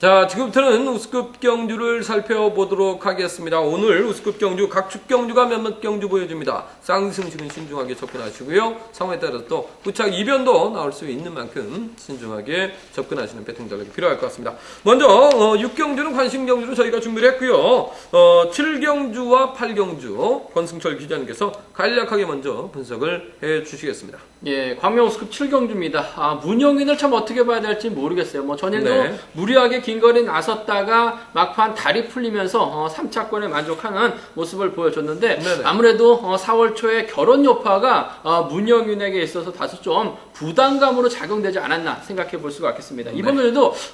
자, 지금부터는 우스급 경주를 살펴보도록 하겠습니다. 오늘 우스급 경주, 각축 경주가 몇몇 경주 보여집니다. 쌍승식은 신중하게 접근하시고요. 상황에 따라서 또 부착 이변도 나올 수 있는 만큼 신중하게 접근하시는 배팅 전략이 필요할 것 같습니다. 먼저 어, 6경주는 관심 경주로 저희가 준비를 했고요. 어, 7경주와 8경주 권승철 기자님께서 간략하게 먼저 분석을 해 주시겠습니다. 예, 광명호스급 7경주입니다. 아, 문영인을 참 어떻게 봐야 될지 모르겠어요. 뭐 전일도 네. 무리하게 긴 거리 나섰다가 막판 다리 풀리면서 어, 3차권에 만족하는 모습을 보여줬는데 네네. 아무래도 어, 4월 초에 결혼 여파가 어, 문영윤에게 있어서 다소 좀 부담감으로 작용되지 않았나 생각해 볼 수가 있겠습니다. 이번 네.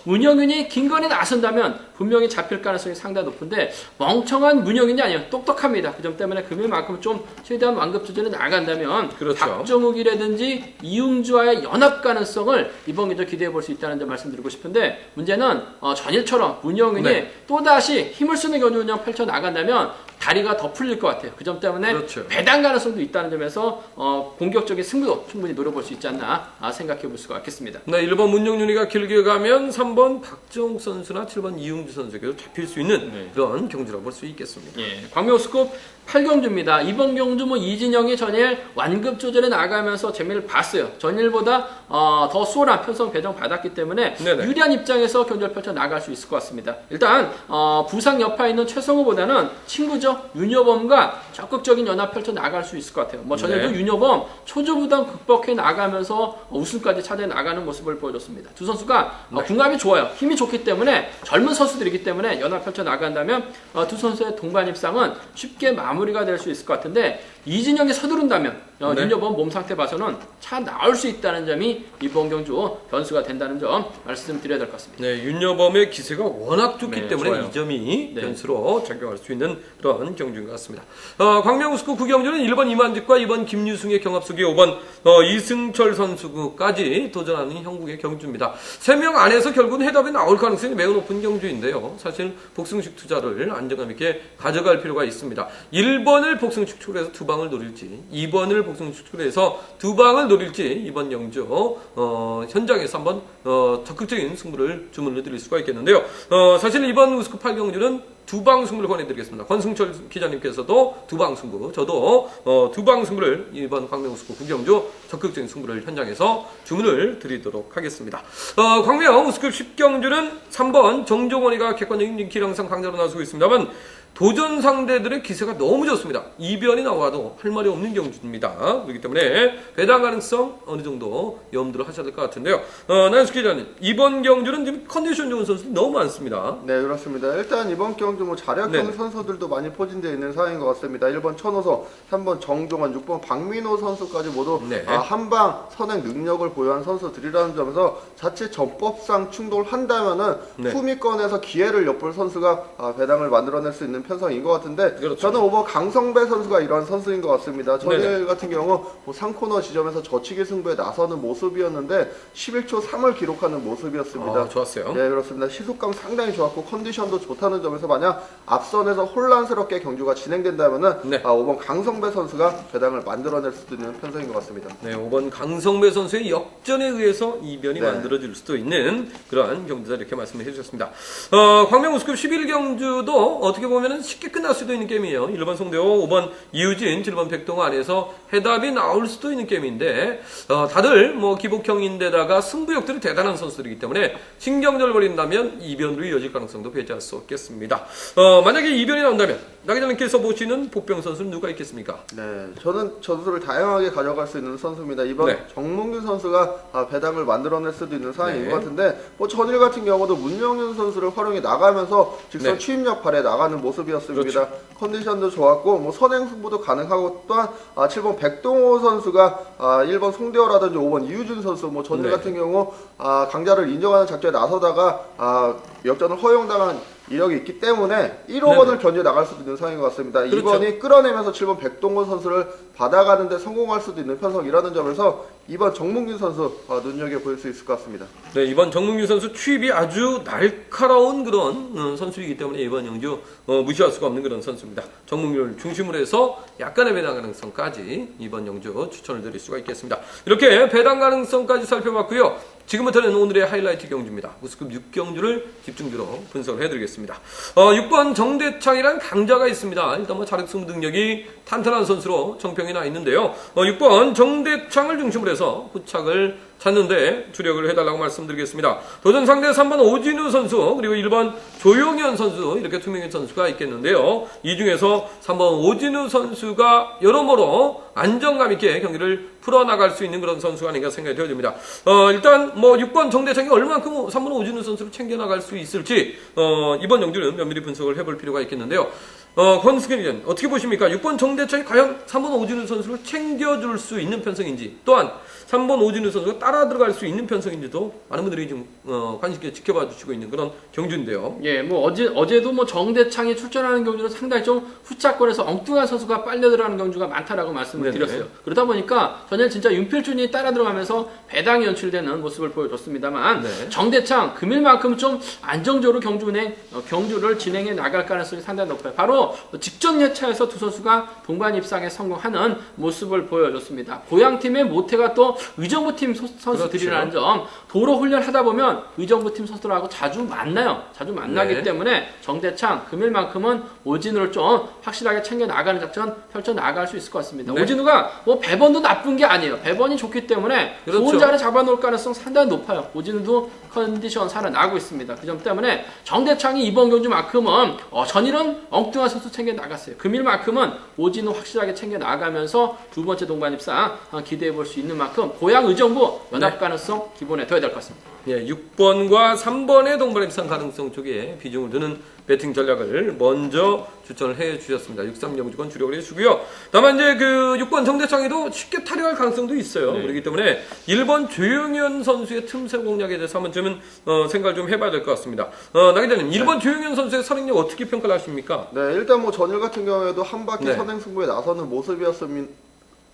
문영윤이 긴 거리 나선다면 분명히 잡힐 가능성이 상당히 높은데 멍청한 문영윤이 아니에요. 똑똑합니다. 그 점 때문에 금일만큼 좀 최대한 완급 조절에 나간다면 그렇죠. 박정욱이라든지 이웅주와의 연합 가능성을 이번 경기 기대해 볼 수 있다는 점 말씀드리고 싶은데 문제는 어, 전일처럼 문영윤이 네. 또다시 힘을 쓰는 경기 운영 펼쳐 나간다면 다리가 더 풀릴 것 같아요. 그 점 때문에 그렇죠. 배당 가능성도 있다는 점에서 어, 본격적인 승부도 충분히 노려볼 수 있지 않나 아, 생각해 볼 수가 있겠습니다. 네, 1번 문영윤이가 길게 가면 3번 박정욱 선수나 7번 이웅주 선수에게도 잡힐 수 있는 네. 그런 경주라고 볼 수 있겠습니다. 예, 광명스급 8경주입니다. 이번 경주 뭐 이진영이 전일 완급 조절에 나가면서 재미를 봤어요. 전일보다 어, 더 수월한 편성 배정 받았기 때문에 네네. 유리한 입장에서 경주를 펼쳐 나갈 수 있을 것 같습니다. 일단 어, 부상 여파에 있는 최성우보다는 친구죠 윤여범과 적극적인 연합 펼쳐 나갈 수 있을 것 같아요. 뭐 전일도 네. 윤여범 초조 부담 극복해 나가면서 우승까지 차지해 나가는 모습을 보여줬습니다. 두 선수가 어, 궁합이 좋아요. 힘이 좋기 때문에 젊은 선수들이기 때문에 연합 펼쳐 나간다면 어, 두 선수의 동반 입상은 쉽게 마무리가 될 수 있을 것 같은데 이진영이 서두른다면 어, 네. 윤여범 몸 상태 봐서는 차 나올 수 있다는 점이 이번 경주 변수가 된다는 점 말씀드려야 될 것 같습니다. 네, 윤여범의 기세가 워낙 좋기 네, 때문에 좋아요. 이 점이 네. 변수로 작용할 수 있는 그런 경주인 것 같습니다. 어, 광명우스구 9경주는 1번 이만직과 2번 김유승의 경합 속에 5번 어, 이승철 선수까지 도전하는 형국의 경주입니다. 3명 안에서 결국은 해답이 나올 가능성이 매우 높은 경주인데요. 사실 복승식 투자를 안정감 있게 가져갈 필요가 있습니다. 1번을 복승식 축으로 해서 두방 을 노릴지 2번을 복승식 축으로 해서 두 방을 노릴지 이번 경주 어, 현장에서 한번 어, 적극적인 승부를 주문을 드릴 수가 있겠는데요. 어, 사실 이번 우스컵 8경주는 두 방 승부를 권해드리겠습니다. 권승철 기자님께서도 두 방 승부, 저도 어, 두 방 승부를 이번 광명 우스컵 구경주 적극적인 승부를 현장에서 주문을 드리도록 하겠습니다. 어, 광명 우스컵 10경주는 3번 정종원이가 객관적인 기량상 강자로 나서고 있습니다만 도전 상대들의 기세가 너무 좋습니다. 이변이 나와도 할 말이 없는 경주입니다. 그렇기 때문에 배당 가능성 어느 정도 염두를 하셔야 될 것 같은데요. 어, 나연수 기자님, 이번 경주는 지금 컨디션 좋은 선수들이 너무 많습니다. 네 그렇습니다. 일단 이번 경주 뭐 자력형 네네. 선수들도 많이 포진되어 있는 상황인 것 같습니다. 1번 천호서, 3번 정종원, 6번 박민호 선수까지 모두 네. 아, 한방 선행 능력을 보유한 선수들이라는 점에서 자칫 전법상 충돌한다면은 네. 후미권에서 기회를 엿볼 선수가 아, 배당을 만들어낼 수 있는 편성인 것 같은데 그렇죠. 저는 오버 강성배 선수가 이런 선수인 것 같습니다. 전일 네네. 같은 경우 뭐 상코너 지점에서 저치기 승부에 나서는 모습이었는데 11초 3을 기록하는 모습이었습니다. 아, 좋았어요. 네 그렇습니다. 시속감 상당히 좋았고 컨디션도 좋다는 점에서 만약 앞선에서 혼란스럽게 경주가 진행된다면은 네. 아, 5번 강성배 선수가 배당을 만들어낼 수도 있는 편성인 것 같습니다. 네, 5번 강성배 선수의 역전에 의해서 이변이 네. 만들어질 수도 있는 그러한 경주다 이렇게 말씀을 해주셨습니다. 어, 광명 우스컵 11경주도 어떻게 보면 쉽게 끝날 수도 있는 게임이에요. 1번 송대호, 5번 이유진, 7번 백동호 안에서 해답이 나올 수도 있는 게임인데 어, 다들 뭐 기복형인데다가 승부욕들이 대단한 선수들이기 때문에 신경전을 벌인다면 이변으로 이어질 가능성도 배제할 수 없겠습니다. 어, 만약에 이변이 나온다면 나기자님께서 보시는 복병 선수는 누가 있겠습니까? 네, 저는 전술을 다양하게 가져갈 수 있는 선수입니다. 이번 네. 정몽균 선수가 아, 배당을 만들어낼 수도 있는 상황인 네. 것 같은데 뭐 전일 같은 경우도 문명윤 선수를 활용해 나가면서 직선 네. 추임력 발에 나가는 모습 이었습니다. 컨디션도 좋았고 뭐 선행 승부도 가능하고 또한 아, 7번 백동호 선수가 아, 1번 송대호라든지 5번 이유준 선수 뭐 전일 네. 같은 경우 아, 강자를 인정하는 작전에 나서다가 아, 역전을 허용당한 이력이 있기 때문에 1호번을 견제 나갈 수도 있는 상황인 것 같습니다. 그렇죠. 2번이 끌어내면서 7번 백동원 선수를 받아가는데 성공할 수도 있는 편성이라는 점에서 2번 정문균 선수 어, 눈여겨 볼 수 있을 것 같습니다. 네, 이번 정문규 선수 취입이 아주 날카로운 그런 어, 선수이기 때문에 이번 영주 어, 무시할 수가 없는 그런 선수입니다. 정문규를 중심으로 해서 약간의 배당 가능성까지 이번 영주 추천을 드릴 수가 있겠습니다. 이렇게 배당 가능성까지 살펴봤고요. 지금부터는 오늘의 하이라이트 경주입니다. 우스급 6경주를 집중적으로 분석을 해드리겠습니다. 어, 6번 정대창이란 강자가 있습니다. 일단 뭐 자력승 능력이 탄탄한 선수로 정평이 나 있는데요. 어, 6번 정대창을 중심으로 해서 후착을 찾는데 주력을 해달라고 말씀드리겠습니다. 도전 상대 3번 오진우 선수 그리고 1번 조용현 선수 이렇게 두 명의 선수가 있겠는데요. 이 중에서 3번 오진우 선수가 여러모로 안정감 있게 경기를 풀어나갈 수 있는 그런 선수가 아닌가 생각이 되어집니다. 어, 일단 뭐 6번 정대창이 얼만큼 3번 오진우 선수를 챙겨나갈 수 있을지 어, 이번 영주는 면밀히 분석을 해볼 필요가 있겠는데요. 어, 권승현 의원 어떻게 보십니까? 6번 정대창이 과연 3번 오진우 선수를 챙겨줄 수 있는 편성인지 또한 3번 오진우 선수가 따라 들어갈 수 있는 편성인지도 많은 분들이 좀 어, 관심 있게 지켜봐 주시고 있는 그런 경주인데요. 예, 뭐 어제 어제도 뭐 정대창이 출전하는 경주는 상당히 좀 후차권에서 엉뚱한 선수가 빨려 들어가는 경주가 많다라고 말씀을 네네. 드렸어요. 그러다 보니까 전에 진짜 윤필준이 따라 들어가면서 배당이 연출되는 모습을 보여줬습니다만 네. 정대창 금일만큼 좀 안정적으로 경주 운행 어, 경주를 진행해 나갈 가능성이 상당히 높아요. 바로 직전 예차에서 두 선수가 동반 입상에 성공하는 모습을 보여줬습니다. 고향 팀의 모태가 또 의정부 팀 소- 선수들이라는 점 도로 훈련하다 보면 의정부 팀 선수들하고 자주 만나요. 자주 만나기 네. 때문에 정대창 금일만큼은 오진우를 좀 확실하게 챙겨 나가는 작전 펼쳐 나갈 수 있을 것 같습니다. 네. 오진우가 뭐 배번도 나쁜 게 아니에요. 배번이 좋기 때문에 그렇죠. 좋은 자리 잡아놓을 가능성 상당히 높아요. 오진우도 컨디션 살아나고 있습니다. 그 점 때문에 정대창이 이번 경주만큼은 어, 전일은 엉뚱한 선수 챙겨 나갔어요. 금일만큼은 오진우 확실하게 챙겨 나가면서 두 번째 동반 입상 어, 기대해 볼 수 있는 만큼 고향 의정부 연합 네. 가능성 기본에 둬야 될 것 같습니다. 예, 6번과 3번의 동반 입상 가능성 쪽에 비중을 두는 배팅 전략을 먼저 추천을 해 주셨습니다. 63영주권 주력을 해 주고요. 다만 이제 그 6번 정대창이도 쉽게 타령할 가능성도 있어요. 네. 그렇기 때문에 1번 조용현 선수의 틈새 공략에 대해서 한번 쯤은 어, 생각을 좀 해봐야 될 것 같습니다. 어, 나 기자님, 1번 조용현 선수의 선행력 어떻게 평가를 하십니까? 네, 일단 뭐 전일 같은 경우에도 한 바퀴 네. 선행 승부에 나서는 모습이었습니다.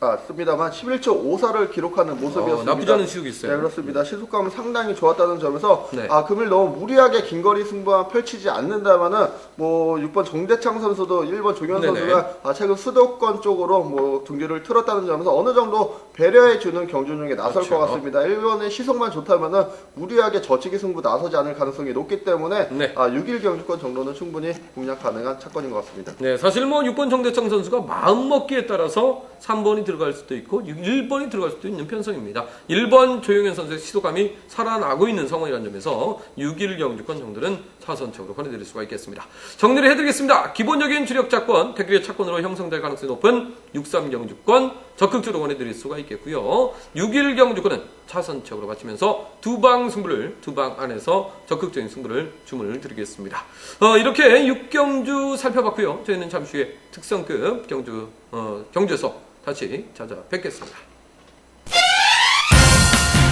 아, 습니다만 11초 54를 기록하는 어, 모습이었습니다. 나쁘지 않은 시속이 네, 있어요. 그렇습니다. 시속감은 상당히 좋았다는 점에서 네. 아 금일 너무 무리하게 긴 거리 승부만 펼치지 않는다면은 뭐 6번 정대창 선수도 1번 조현 네네. 선수가 아, 최근 수도권 쪽으로 뭐 중지를 틀었다는 점에서 어느 정도 배려해 주는 경주 중에 나설 그렇죠. 것 같습니다. 1번의 시속만 좋다면은 무리하게 저치기 승부 나서지 않을 가능성이 높기 때문에 네. 아 6일 경주권 정도는 충분히 공략 가능한 차권인 것 같습니다. 네, 사실 뭐 6번 정대창 선수가 마음 먹기에 따라서 3번이 들어갈 수도 있고 1번이 들어갈 수도 있는 편성입니다. 1번 조용현 선수의 시도감이 살아나고 있는 상황이라는 점에서 6일 경주권 정도는 차선책으로 보내드릴 수가 있겠습니다. 정리를 해드리겠습니다. 기본적인 주력 자권, 택일의 차권으로 형성될 가능성이 높은 63 경주권 적극적으로 보내드릴 수가 있겠고요. 6일 경주권은 차선책으로 마치면서 두 방 승부를 두 방 안에서 적극적인 승부를 주문을 드리겠습니다. 어, 이렇게 6경주 살펴봤고요. 저희는 잠시 후에 특성급 경주 어, 경주에서 다시 찾아뵙겠습니다.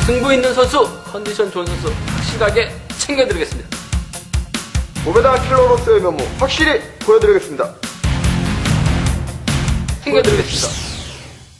승부 있는 선수, 컨디션 좋은 선수 확실하게 챙겨드리겠습니다. 오베다 킬러로서의 면모 확실히 보여드리겠습니다. 챙겨드리겠습니다.